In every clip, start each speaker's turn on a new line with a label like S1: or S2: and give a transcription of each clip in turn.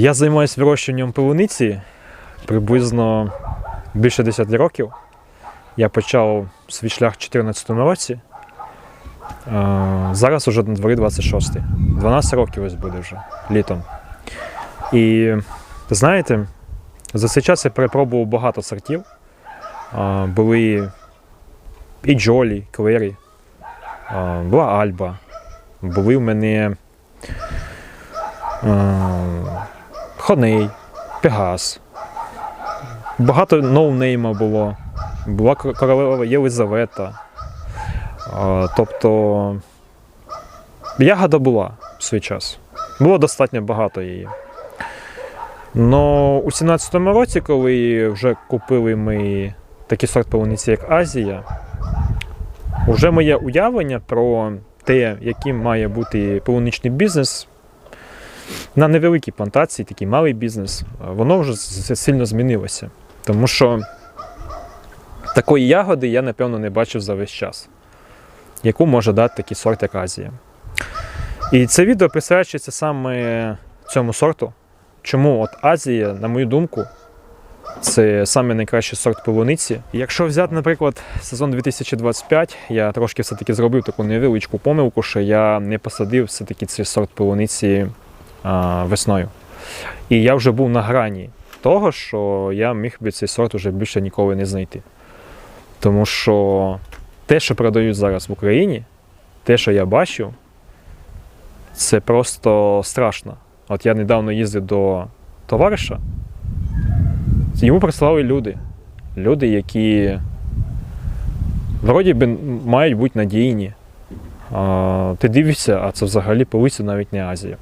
S1: Я займаюся вирощуванням полуниці приблизно більше 10 років. Я почав свій шлях у 2014 році. Е, Зараз уже на дворі 26. 12 років ось буде вже літом. І знаєте, за цей час я перепробував багато сортів. Е, Були і Джолі, Клері, е, була Альба, були в мене. Хоней, Пегас. Багато ноунейма було. Була королева Єлизавета. Тобто ягода була в свій час. Було достатньо багато її. Но у 17-му році, коли вже купили ми такий сорт полуниці, як Азія, вже моє уявлення про те, яким має бути полуничний бізнес, на невеликій плантації, такий малий бізнес, воно вже сильно змінилося. Тому що такої ягоди я, напевно, не бачив за весь час, яку може дати такий сорт, як Азія. І це відео присвячується саме цьому сорту. Чому от Азія, на мою думку, це саме найкращий сорт полуниці. Якщо взяти, наприклад, сезон 2025, я трошки все-таки зробив таку невеличку помилку, що я не посадив все-таки цей сорт полуниці весною. І я вже був на грані того, що я міг би цей сорт вже більше ніколи не знайти. Тому що те, що продають зараз в Україні, те, що я бачу, це просто страшно. От я недавно їздив до товариша, йому прислали люди. Люди, які вроді би мають бути надійні. А, ти дивишся, а це взагалі полиця навіть не Азія.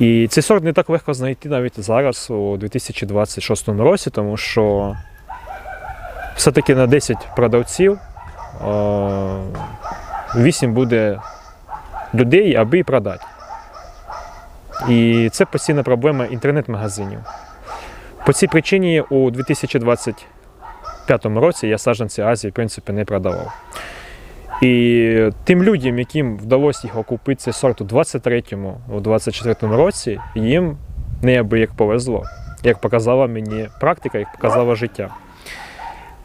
S1: І цей сорт не так легко знайти навіть зараз, у 2026 році, тому що все-таки на 10 продавців е, 8 буде людей, аби продати. І це постійна проблема інтернет-магазинів. По цій причині у 2025 році я саджанці Азії, в принципі, не продавав. І тим людям, яким вдалося його купити цей сорт у 23-му, у 24-му році, їм неабияк повезло, як показала мені практика, як показало життя.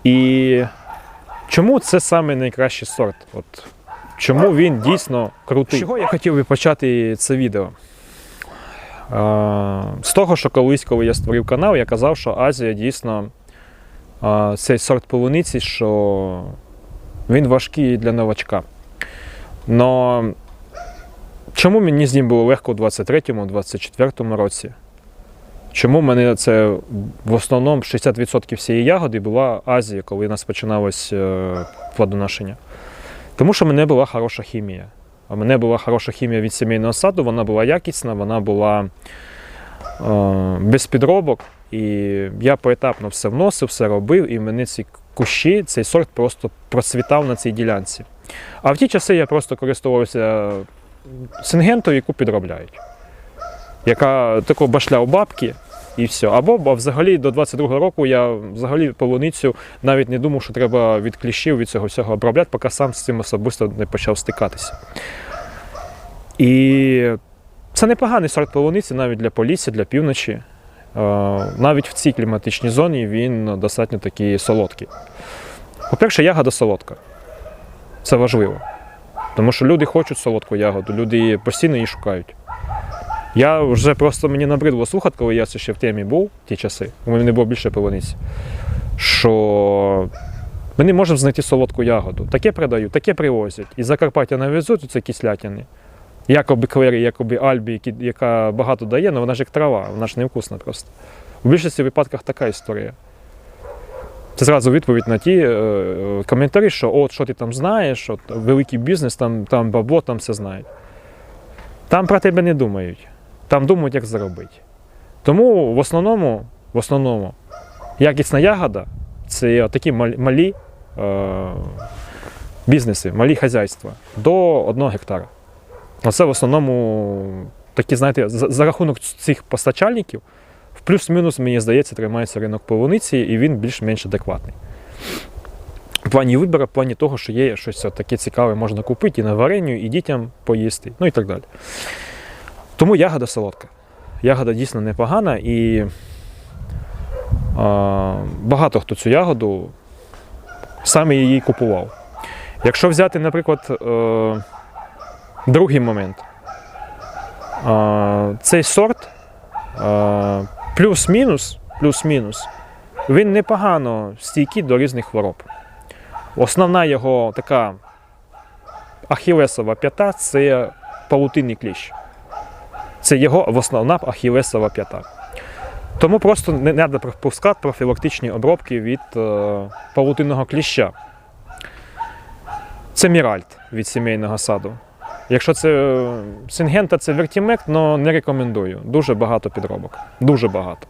S1: І чому це саме найкращий сорт? От, чому він дійсно крутий? Чого я хотів би почати це відео? З того, що колись, коли я створив канал, я казав, що Азія дійсно цей сорт полуниці, що він важкий для новачка. Но чому мені з ним було легко у 23-му, 24-му році? Чому мене це в основному 60% всієї ягоди була Азія, коли у нас починалось е, плодоношення? Тому що в мене була хороша хімія. У мене була хороша хімія від сімейного саду, вона була якісна, вона була е, без підробок. І я поетапно все вносив, все робив, і мене ці кущі, цей сорт просто процвітав на цій ділянці. А в ті часи я просто користувався сингентою, яку підробляють. Яка тако башляв бабки і все. Або взагалі до 22-го року я взагалі полуницю навіть не думав, що треба від кліщів, від цього всього обробляти, поки сам з цим особисто не почав стикатися. І це непоганий сорт полуниці навіть для полісся, для півночі. Е, Навіть в цій кліматичній зоні він достатньо такий солодкий. По-перше, ягода солодка. Це важливо. Тому що люди хочуть солодку ягоду, люди постійно її шукають. Я вже просто мені набридло слухати, коли я це ще в темі був в ті часи, у мене було більше полуниці, що ми не можемо знайти солодку ягоду. Таке продають, таке привозять. Із Закарпаття навезуть це кислятини. Якоби клері, якоби альбі, яка багато дає, але вона ж як трава, вона ж невкусна просто. У більшості випадках така історія. Це зразу відповідь на ті е, коментарі, що от що ти там знаєш, от, великий бізнес, там, там бабло, там все знають. Там про тебе не думають. Там думають, як заробити. Тому в основному, в основному якісна ягода це такі малі е, бізнеси, малі хазяйства до 1 гектара. Оце в основному такі, знаєте, за, за рахунок цих постачальників, в плюс-мінус, мені здається, тримається ринок полуниці, і він більш-менш адекватний. В плані вибору, в плані того, що є щось таке цікаве, можна купити і на вареню, і дітям поїсти, ну і так далі. Тому ягода солодка. Ягода дійсно непогана і а, багато хто цю ягоду саме її купував. Якщо взяти, наприклад, е, другий момент, цей сорт плюс-мінус, плюс-мінус, він непогано стійкий до різних хвороб. Основна його така ахілесова п'ята це павутинний кліщ. Це його основна ахілесова п'ята. Тому просто не треба пропускати профілактичні обробки від е, павутинного кліща. Це Міральт від сімейного саду. Якщо це Сингента, це Вертімек, але не рекомендую. Дуже багато підробок. Дуже багато.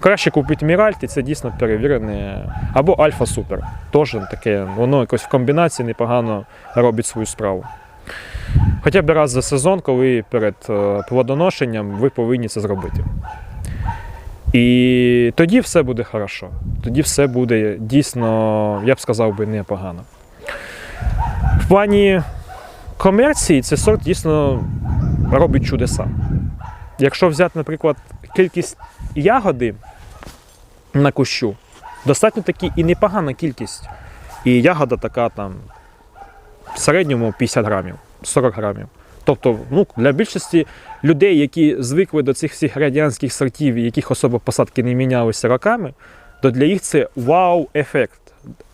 S1: Краще купити Міральт, і це дійсно перевірене. Або Альфа Супер. Теж таке, воно якось в комбінації непогано робить свою справу. Хоча б раз за сезон, коли перед е, плодоношенням ви повинні це зробити. І тоді все буде хорошо. Тоді все буде дійсно, я б сказав би, непогано. В плані комерції цей сорт дійсно робить чудеса. Якщо взяти, наприклад, кількість ягоди на кущу, достатньо таки і непогана кількість. І ягода така там в середньому 50 грамів, 40 грамів. Тобто, ну, для більшості людей, які звикли до цих всіх радянських сортів, яких особо посадки не мінялися роками, то для їх це вау-ефект.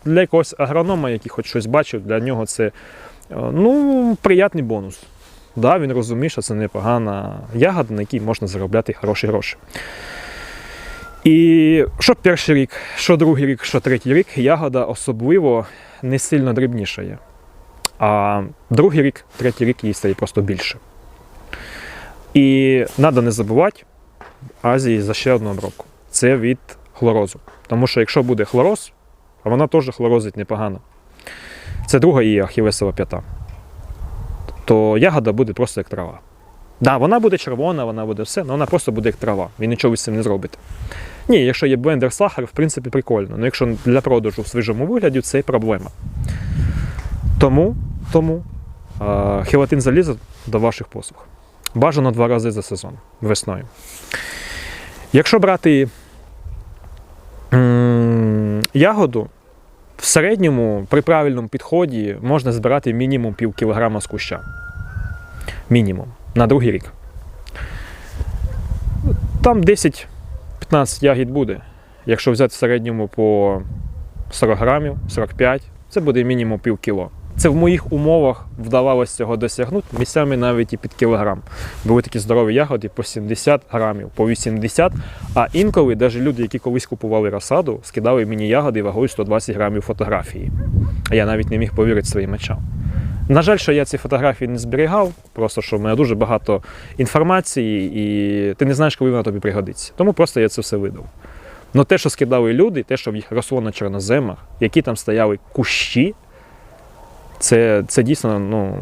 S1: Для якогось агронома, який хоч щось бачив, для нього це ну, приятний бонус. Да, він розуміє, що це непогана ягода, на якій можна заробляти хороші гроші. І що перший рік, що другий рік, що третій рік, ягода особливо не сильно дрібнішає. А другий рік, третій рік їй стає просто більше. І треба не забувати Азії за ще одну обробку. Це від хлорозу. Тому що якщо буде хлороз, а вона теж хлорозить непогано. Це друга її ахілесова п'ята. То ягода буде просто як трава. Да, вона буде червона, вона буде все, але вона просто буде як трава. Ви нічого з цим не зробите. Ні, якщо є блендер сахар, в принципі, прикольно. Але якщо для продажу в свіжому вигляді, це проблема. Тому, тому е, хелатин заліза до ваших послуг. Бажано два рази за сезон весною. Якщо брати ягоду, в середньому при правильному підході можна збирати мінімум пів кілограма з куща. Мінімум на другий рік. Там 10-15 ягід буде. Якщо взяти в середньому по 40 грамів, 45, це буде мінімум пів кіло. Це в моїх умовах вдавалося цього досягнути місцями навіть і під кілограм. Були такі здорові ягоди по 70 грамів, по 80. А інколи навіть люди, які колись купували розсаду, скидали мені ягоди вагою 120 грамів фотографії. А я навіть не міг повірити своїм очам. На жаль, що я ці фотографії не зберігав, просто що в мене дуже багато інформації, і ти не знаєш, коли вона тобі пригодиться. Тому просто я це все видав. Ну те, що скидали люди, те, що в їх росло на чорноземах, які там стояли кущі, це, це дійсно, ну,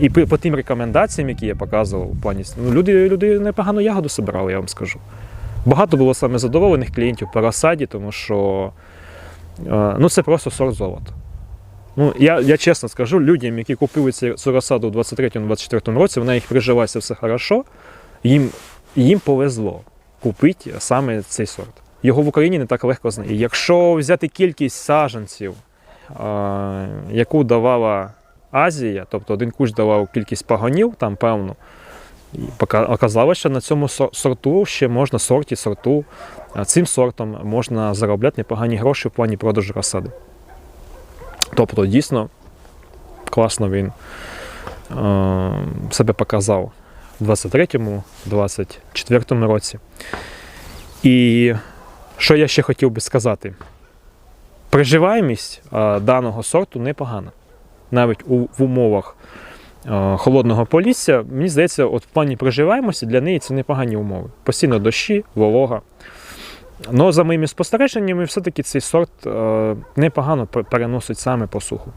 S1: і по, тим рекомендаціям, які я показував, в плані, ну, люди, люди непогану ягоду собирали, я вам скажу. Багато було саме задоволених клієнтів по розсаді, тому що е, ну, це просто сорт золота. Ну, я, я чесно скажу, людям, які купили цю, розсаду у 23-24 році, вона їх прижилася все хорошо, їм, їм повезло купити саме цей сорт. Його в Україні не так легко знайти. Якщо взяти кількість саджанців, е, яку давала Азія, тобто один кущ давав кількість пагонів, там певну, оказалось, що на цьому сорту ще можна сорті, сорту, цим сортом можна заробляти непогані гроші в плані продажу розсади. Тобто, дійсно, класно він е, себе показав 23-му, 24-му році. І що я ще хотів би сказати? Приживаємість е, даного сорту непогана. Навіть у, в умовах е, холодного полісся, мені здається, от в плані приживаємості для неї це непогані умови. Постійно дощі, волога. Ну, за моїми спостереженнями, все-таки цей сорт е, непогано переносить саме посуху.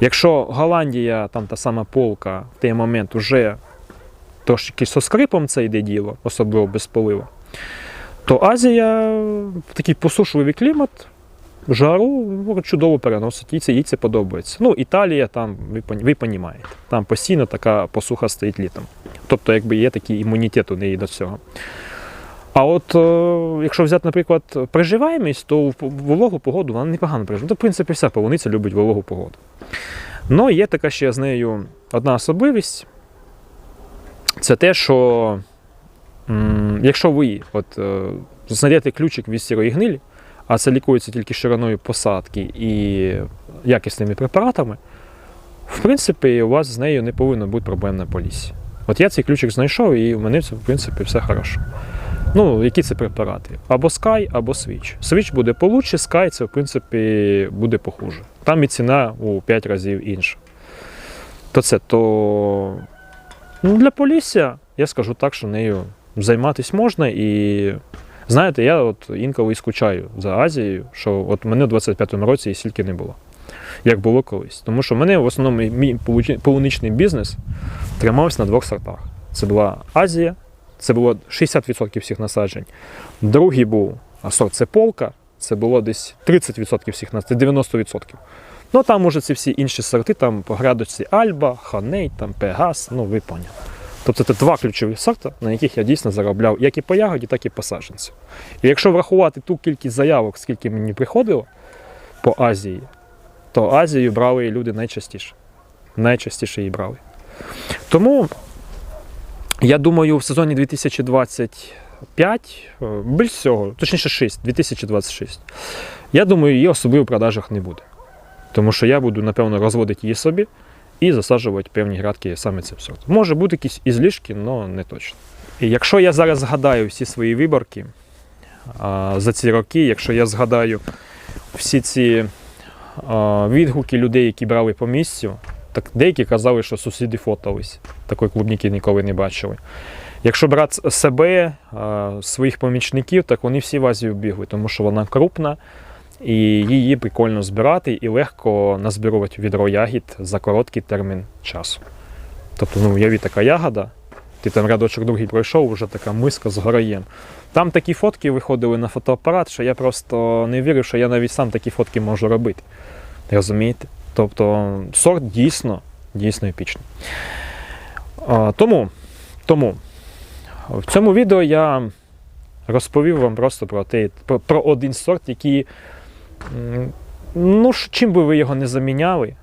S1: Якщо Голландія, там та сама полка, в той момент вже трошки со скрипом це йде діло, особливо без полива, то Азія такий посушливий клімат, жару ну, чудово переносить, їй це, їй це подобається. Ну, Італія, там, ви, ви понімаєте, там постійно така посуха стоїть літом. Тобто, якби є такий імунітет у неї до цього. А от е, якщо взяти, наприклад, приживаємість, то в вологу погоду вона непогано приживає. Ну, в принципі, вся полуниця любить вологу погоду. Ну, є така ще з нею одна особливість. Це те, що якщо ви от, е, знайдете ключик від сірої гнилі, а це лікується тільки шириною посадки і якісними препаратами, в принципі, у вас з нею не повинно бути проблем на полісі. От я цей ключик знайшов, і в мене в принципі, все хорошо. Ну, які це препарати? Або Sky, або Switch. Switch буде получше, Sky це, в принципі, буде похуже. Там і ціна у 5 разів інша. То це то ну, для Полісся, я скажу так, що нею займатися можна. І знаєте, я от інколи і скучаю за Азією, що от мене у 25-му році і стільки не було, як було колись. Тому що в мене в основному мій полуничний бізнес тримався на двох сортах. Це була Азія, це було 60% всіх насаджень. Другий був сорт це полка, це було десь 30% всіх насаджень, це 90%. Ну там уже ці всі інші сорти, там по градусі Альба, Ханей, там Пегас, ну ви поняли. Тобто це два ключові сорти, на яких я дійсно заробляв як і по ягоді, так і по саджанцю. І якщо врахувати ту кількість заявок, скільки мені приходило по Азії, то Азію брали люди найчастіше. Найчастіше її брали. Тому я думаю, в сезоні 2025, е, більш всього, точніше 6, 2026, я думаю, її особливо в продажах не буде. Тому що я буду, напевно, розводити її собі і засаджувати певні градки саме цим сортом. Може бути якісь ізлишки, але не точно. І якщо я зараз згадаю всі свої виборки за ці роки, якщо я згадаю всі ці відгуки людей, які брали по місцю, так деякі казали, що сусіди фотались. Такої клубніки ніколи не бачили. Якщо брати себе, своїх помічників, так вони всі в Азію бігли, тому що вона крупна, і її прикольно збирати і легко назбирувати відро ягід за короткий термін часу. Тобто, ну, уяві така ягода, ти там рядочок другий пройшов, вже така миска з гороєм. Там такі фотки виходили на фотоапарат, що я просто не вірив, що я навіть сам такі фотки можу робити. Розумієте? Тобто сорт дійсно, дійсно епічний. Тому, тому в цьому відео я розповів вам просто про, те, про, один сорт, який, ну, чим би ви його не заміняли,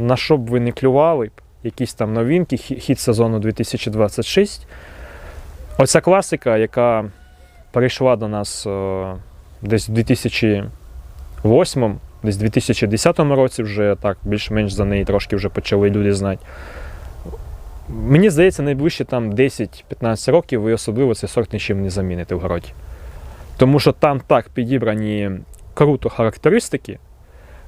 S1: на що б ви не клювали, б, якісь там новинки, хід сезону 2026. Оця класика, яка перейшла до нас е, десь в 2008, десь в 2010 році, вже так більш-менш за неї трошки вже почали люди знати. Мені здається, найближче там 10-15 років ви особливо цей сорт нічим не заміните в городі. Тому що там так підібрані круто характеристики,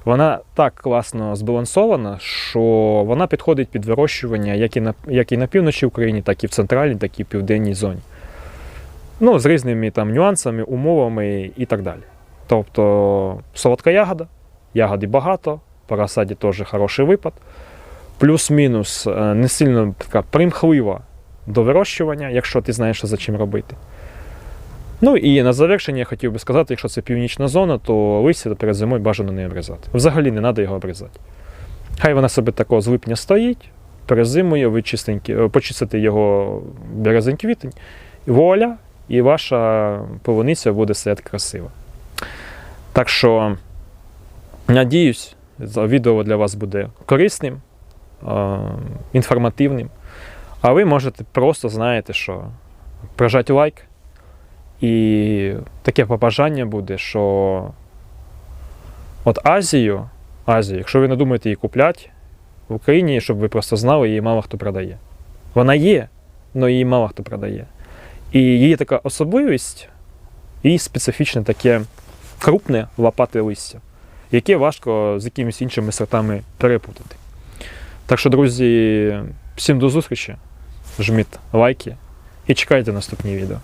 S1: вона так класно збалансована, що вона підходить під вирощування як і на, як і на півночі України, так і в центральній, так і в південній зоні. Ну, з різними там нюансами, умовами і так далі. Тобто солодка ягода, ягоди багато, по розсаді теж хороший випад. Плюс-мінус е, не сильно така примхлива до вирощування, якщо ти знаєш, що за чим робити. Ну і на завершення я хотів би сказати, якщо це північна зона, то листя перед зимою бажано не обрізати. Взагалі не треба його обрізати. Хай вона собі такого з липня стоїть, перезимує, ви е, почистите його березень-квітень, вуаля, і ваша полуниця буде стояти красиво. Так що, надіюсь, відео для вас буде корисним, е, інформативним. А ви можете просто знаєте, що прожати лайк. І таке побажання буде, що от Азію, Азію, якщо ви не думаєте її купляти, в Україні, щоб ви просто знали, її мало хто продає. Вона є, але її мало хто продає. І її така особливість і специфічне таке крупне лопате листя, яке важко з якимись іншими сортами перепутати. Так що, друзі, всім до зустрічі, жміть лайки і чекайте наступні відео.